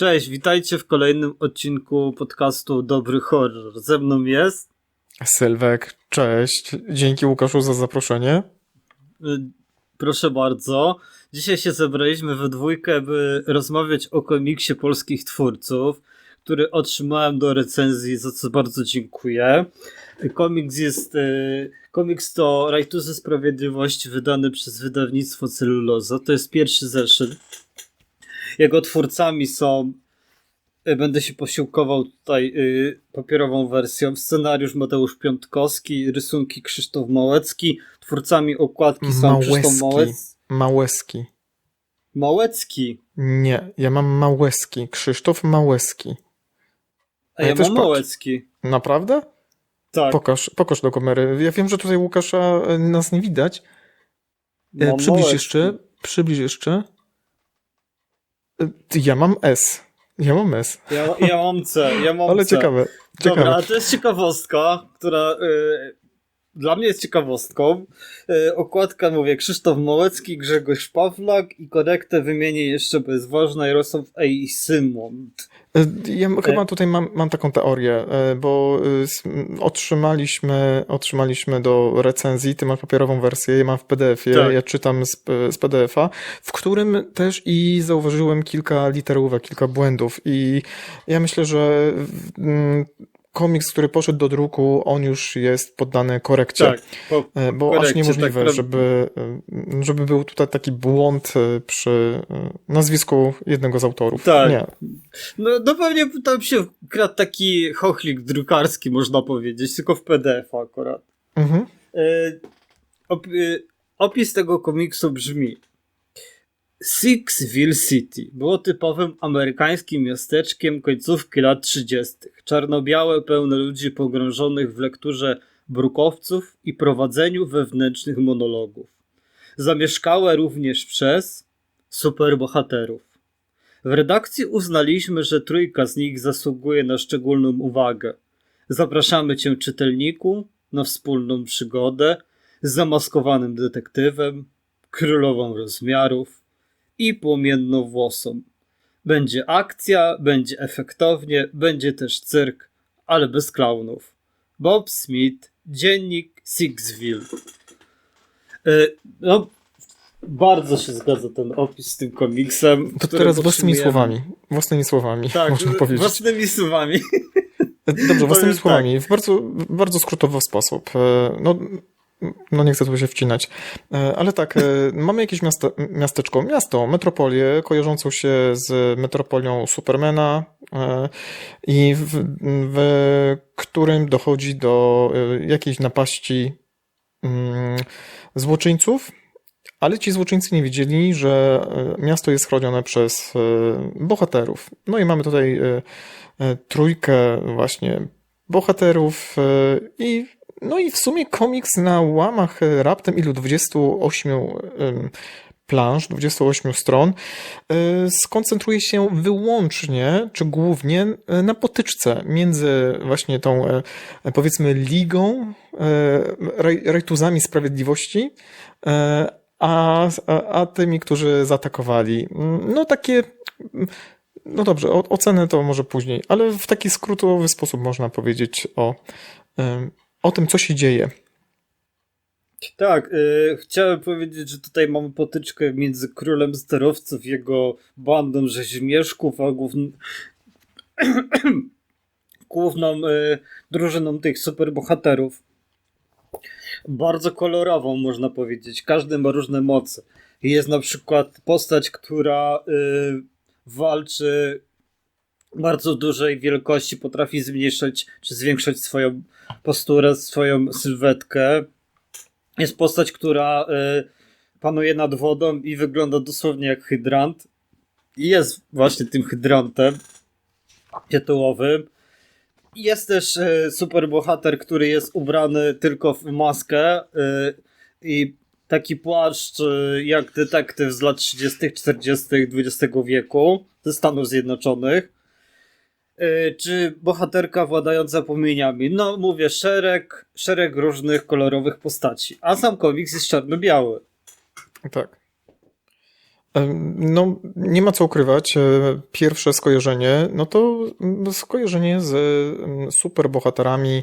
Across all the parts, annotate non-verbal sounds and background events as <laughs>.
Cześć, witajcie w kolejnym odcinku podcastu Dobry Horror. Ze mną jest. Sylwek, cześć. Dzięki Łukaszu za zaproszenie. Proszę bardzo. Dzisiaj się zebraliśmy we dwójkę, by rozmawiać o komiksie polskich twórców, który otrzymałem do recenzji, za co bardzo dziękuję. Komiks jest. y, Komiks to Rajtuzy Sprawiedliwości, wydany przez wydawnictwo Celluloza. To jest pierwszy zeszyt. Jego twórcami są. Y, Będę się posiłkował tutaj y, papierową wersją. Scenariusz Mateusz Piątkowski, rysunki Krzysztof Małecki. Twórcami okładki są Krzysztof Małeski. Małec... Małeski. Małecki. Nie, ja mam Małeski. Krzysztof Małeski. A ja ja też mam patrz. Małecki. Naprawdę? Tak. Pokaż, pokaż do kamery. Ja wiem, że tutaj Łukasza e, nas nie widać. E, mam Przybliż Małecki. jeszcze. Przybliż jeszcze. E, Ja mam S. Ja mam S. Ja, ja mam C. Ja mam Ale C. ciekawe. Dobra, ciekawe. a to jest ciekawostka, która y, dla mnie jest ciekawostką. Y, okładka, mówię, Krzysztof Małecki, Grzegorz Pawlak i korektę wymienię jeszcze, bo jest ważna, Jarosław Ej Symont. E, Ja m- chyba tutaj mam, mam taką teorię, e, bo e, otrzymaliśmy, otrzymaliśmy do recenzji, ty masz papierową wersję, ja mam w PDF-ie, Tak. ja czytam z, z PDF-a, w którym też i zauważyłem kilka literówek, kilka błędów i ja myślę, że komiks, który poszedł do druku, on już jest poddany korekcie. Tak, po, E, Bo aż Korekcie, niemożliwe, tak, żeby, e, żeby był tutaj taki błąd e, przy nazwisku jednego z autorów. Tak. Nie. no, no pewnie tam się kradł taki chochlik drukarski, można powiedzieć, tylko w PDF akurat. Mhm. E, op, e, opis tego komiksu brzmi Sixville City było typowym amerykańskim miasteczkiem końcówki lat 30. Czarno-białe, pełne ludzi pogrążonych w lekturze brukowców i prowadzeniu wewnętrznych monologów. Zamieszkałe również przez superbohaterów. W redakcji uznaliśmy, że trójka z nich zasługuje na szczególną uwagę. Zapraszamy Cię, czytelniku, na wspólną przygodę z zamaskowanym detektywem, królową rozmiarów i płomienną włosą. Będzie akcja, będzie efektownie, będzie też cyrk, ale bez klaunów. Bob Smith, dziennik Sixville. E, no, bardzo się zgadza ten opis z tym komiksem. To teraz własnymi słowami. Własnymi słowami, Tak, można powiedzieć. własnymi słowami. Dobrze, własnymi słowami, w bardzo, bardzo skrótowy sposób. E, No, no nie chcę tu się wcinać. E, Ale tak, e, mamy jakieś miasto, miasteczko, miasto, metropolię, kojarzącą się z metropolią Supermana e, i w, w którym dochodzi do jakiejś napaści mm, złoczyńców, ale ci złoczyńcy nie wiedzieli, że miasto jest chronione przez bohaterów. No i mamy tutaj trójkę właśnie bohaterów i no i w sumie komiks na łamach raptem ilu 28 em, planż, 28 stron e, skoncentruje się wyłącznie czy głównie e, na potyczce między właśnie tą e, powiedzmy ligą raj- rajtuzami sprawiedliwości a, a, tymi, którzy zaatakowali. No takie no dobrze, ocenę to może później, ale w taki skrótowy sposób można powiedzieć o, o tym, co się dzieje. Tak, y, chciałem powiedzieć, że tutaj mamy potyczkę między królem sterowców, jego bandą rzeźmieszków, a główn... <clears throat> główną y, drużyną tych superbohaterów. Bardzo kolorową, można powiedzieć. Każdy ma różne moce. Jest na przykład postać, która y, walczy bardzo dużej wielkości, potrafi zmniejszać czy zwiększać swoją posturę, swoją sylwetkę. Jest postać, która y, panuje nad wodą i wygląda dosłownie jak hydrant. I jest właśnie tym hydrantem tytułowym. Jest też y, superbohater, który jest ubrany tylko w maskę y, i taki płaszcz jak detektyw z lat 30., 40., XX wieku ze Stanów Zjednoczonych. Y, Czy bohaterka władająca płomieniami? No mówię, szereg, szereg różnych kolorowych postaci. A sam komiks jest czarno-biały. Tak. No, nie ma co ukrywać. e, Pierwsze skojarzenie, no to mm, skojarzenie z mm, superbohaterami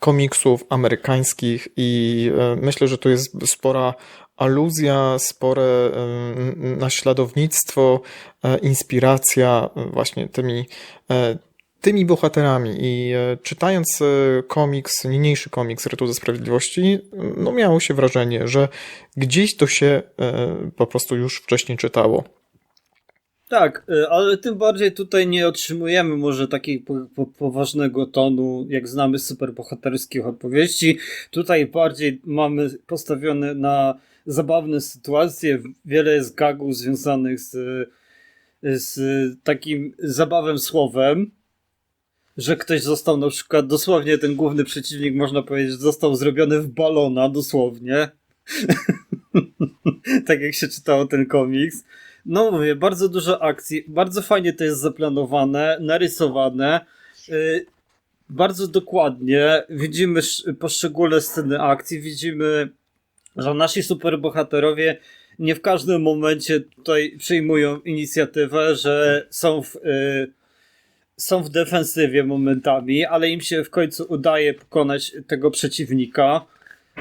komiksów amerykańskich i e, myślę, że to jest spora aluzja, spore naśladownictwo, e, inspiracja właśnie tymi, tymi bohaterami. I e, czytając e, komiks, niniejszy komiks Rytu ze Sprawiedliwości, no miało się wrażenie, że gdzieś to się e, po prostu już wcześniej czytało. Tak, ale tym bardziej tutaj nie otrzymujemy może takiego po, po, poważnego tonu, jak znamy superbohaterskich opowieści. Tutaj bardziej mamy postawione na zabawne sytuacje, wiele jest gagów związanych z, z takim zabawem słowem, że ktoś został na przykład, dosłownie ten główny przeciwnik, można powiedzieć, został zrobiony w balona, dosłownie. <laughs> tak jak się czytało ten komiks. No mówię, bardzo dużo akcji, bardzo fajnie to jest zaplanowane, narysowane, yy, bardzo dokładnie, widzimy sz- poszczególne sceny akcji, widzimy, że nasi superbohaterowie nie w każdym momencie tutaj przyjmują inicjatywę, że są w, yy, są w defensywie momentami, ale im się w końcu udaje pokonać tego przeciwnika.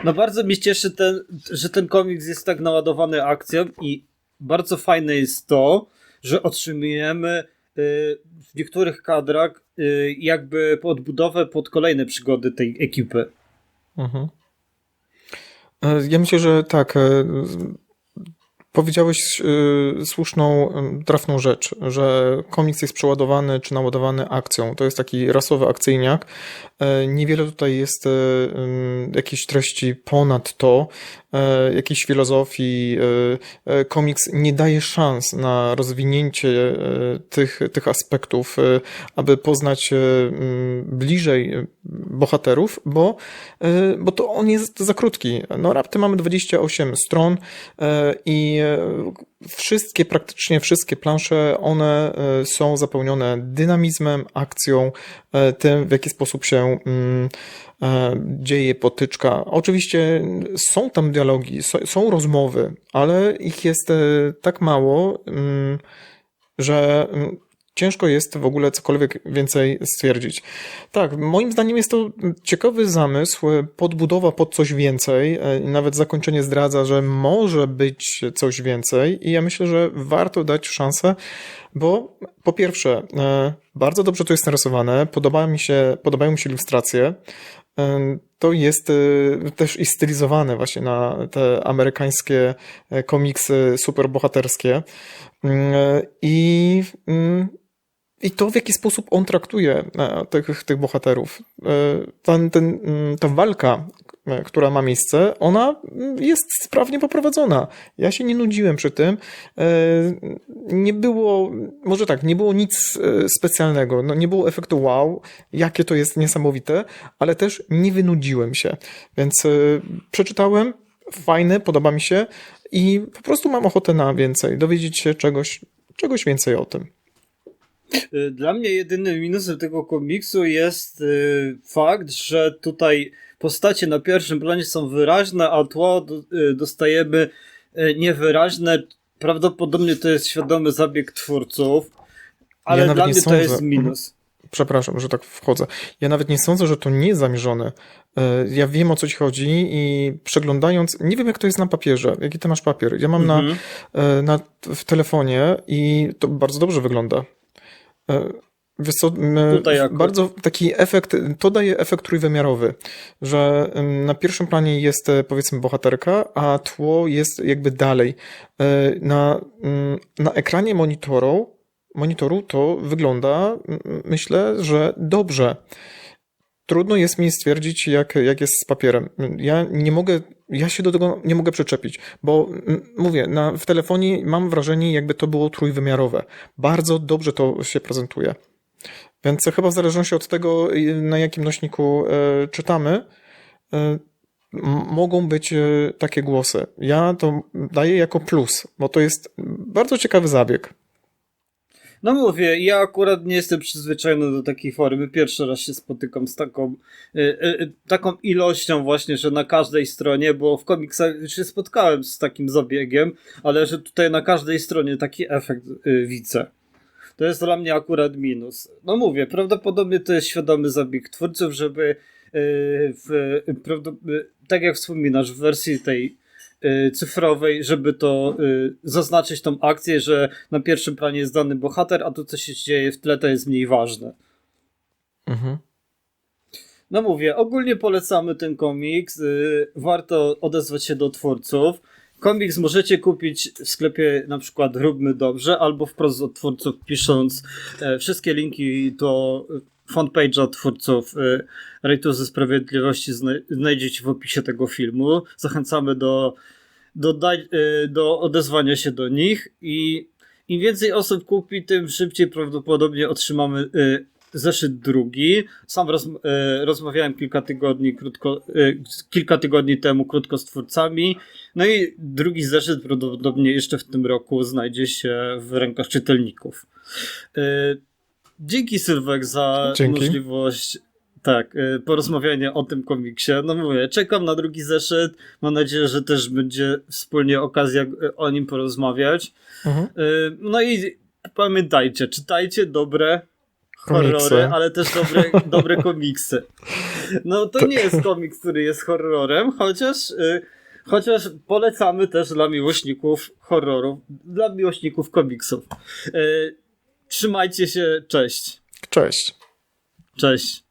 No bardzo mnie cieszy, ten, że ten komiks jest tak naładowany akcją i bardzo fajne jest to, że otrzymujemy y, w niektórych kadrach y, jakby podbudowę pod kolejne przygody tej ekipy. Mhm. E, Ja myślę, że tak. Powiedziałeś e, słuszną, trafną rzecz, że komiks jest przeładowany czy naładowany akcją. To jest taki rasowy akcyjniak. E, Niewiele tutaj jest em, jakiejś treści ponad to, jakiejś filozofii. e, e, Komiks nie daje szans na rozwinięcie e, tych, tych aspektów, e, aby poznać e, bliżej e, bohaterów, bo, e, bo to on jest za krótki. No raptem mamy 28 stron e, i e, wszystkie, praktycznie wszystkie plansze, one e, są zapełnione dynamizmem, akcją, e, tym w jaki sposób się mm, e, dzieje potyczka. Oczywiście są tam dialogi, są, rozmowy, ale ich jest tak mało, mm, że mm, ciężko jest w ogóle cokolwiek więcej stwierdzić. Tak, moim zdaniem jest to ciekawy zamysł, podbudowa pod coś więcej. e, Nawet zakończenie zdradza, że może być coś więcej i ja myślę, że warto dać szansę, bo po pierwsze, e, bardzo dobrze to jest narysowane, podoba mi się, podobają mi się ilustracje. E, To jest też i stylizowane właśnie na te amerykańskie komiksy superbohaterskie. Mm, I mm, i to, w jaki sposób on traktuje e, tych, tych bohaterów. E, Ten, ten, mm, ta walka, e, która ma miejsce, ona mm, jest sprawnie poprowadzona. Ja się nie nudziłem przy tym. Nie było, może tak, nie było nic specjalnego. No, nie było efektu wow, jakie to jest niesamowite, ale też nie wynudziłem się. Więc przeczytałem, fajne, podoba mi się i po prostu mam ochotę na więcej, dowiedzieć się czegoś, czegoś więcej o tym. Y, Dla mnie jedynym minusem tego komiksu jest y, fakt, że tutaj postacie na pierwszym planie są wyraźne, a tło y, dostajemy niewyraźne. Prawdopodobnie to jest świadomy zabieg twórców, ale nawet dla nie mnie to sądzę. jest minus. Przepraszam, że tak wchodzę. Ja nawet nie sądzę, że to nie zamierzone. Ja wiem o co ci chodzi i przeglądając, nie wiem jak to jest na papierze, jaki ty masz papier. Ja mam na, Mhm. e, na, w telefonie i to bardzo dobrze wygląda. E, Wiesz co, bardzo taki efekt, to daje efekt trójwymiarowy, że na pierwszym planie jest e, powiedzmy bohaterka, a tło jest jakby dalej. E, Na, na ekranie monitoru, monitoru to wygląda, myślę, że dobrze. Trudno jest mi stwierdzić, jak, jak jest z papierem. Ja nie mogę, ja się do tego nie mogę przyczepić, bo mówię, na, w telefonie mam wrażenie, jakby to było trójwymiarowe. Bardzo dobrze to się prezentuje. Więc chyba w zależności od tego, na jakim nośniku e, czytamy, e, mogą być e, takie głosy. Ja to daję jako plus, bo to jest bardzo ciekawy zabieg. No mówię, ja akurat nie jestem przyzwyczajony do takiej formy. Pierwszy raz się spotykam z taką, y, y, y, taką ilością właśnie, że na każdej stronie, bo w komiksach się spotkałem z takim zabiegiem, ale że tutaj na każdej stronie taki efekt y, widzę. To jest dla mnie akurat minus. No mówię, prawdopodobnie to jest świadomy zabieg twórców, żeby y, w, y, tak jak wspominasz, w wersji tej cyfrowej, żeby to y, zaznaczyć tą akcję, że na pierwszym planie jest dany bohater, a to co się dzieje w tle to jest mniej ważne. Mhm. No mówię, ogólnie polecamy ten komiks. y, Warto odezwać się do twórców. Komiks możecie kupić w sklepie na przykład Róbmy Dobrze albo wprost od twórców pisząc e, wszystkie linki do fanpage'a twórców e, Rejtu ze Sprawiedliwości zna- znajdziecie w opisie tego filmu. Zachęcamy do, do, e, do odezwania się do nich i im więcej osób kupi, tym szybciej prawdopodobnie otrzymamy e, zeszyt drugi. Sam roz, rozmawiałem kilka tygodni, krótko, kilka tygodni temu krótko z twórcami. No i drugi zeszyt prawdopodobnie jeszcze w tym roku znajdzie się w rękach czytelników. Dzięki Sylwek za Dzięki. możliwość tak, e, porozmawiania o tym komiksie. No mówię, czekam na drugi zeszyt. Mam nadzieję, że też będzie wspólnie okazja e, o nim porozmawiać. Mhm. E, No i pamiętajcie, czytajcie dobre horrory, Komiksy. ale też dobre, dobre komiksy. No to nie jest komiks, który jest horrorem, chociaż, y, chociaż polecamy też dla miłośników horrorów, dla miłośników komiksów. Trzymajcie się, cześć. Cześć. Cześć.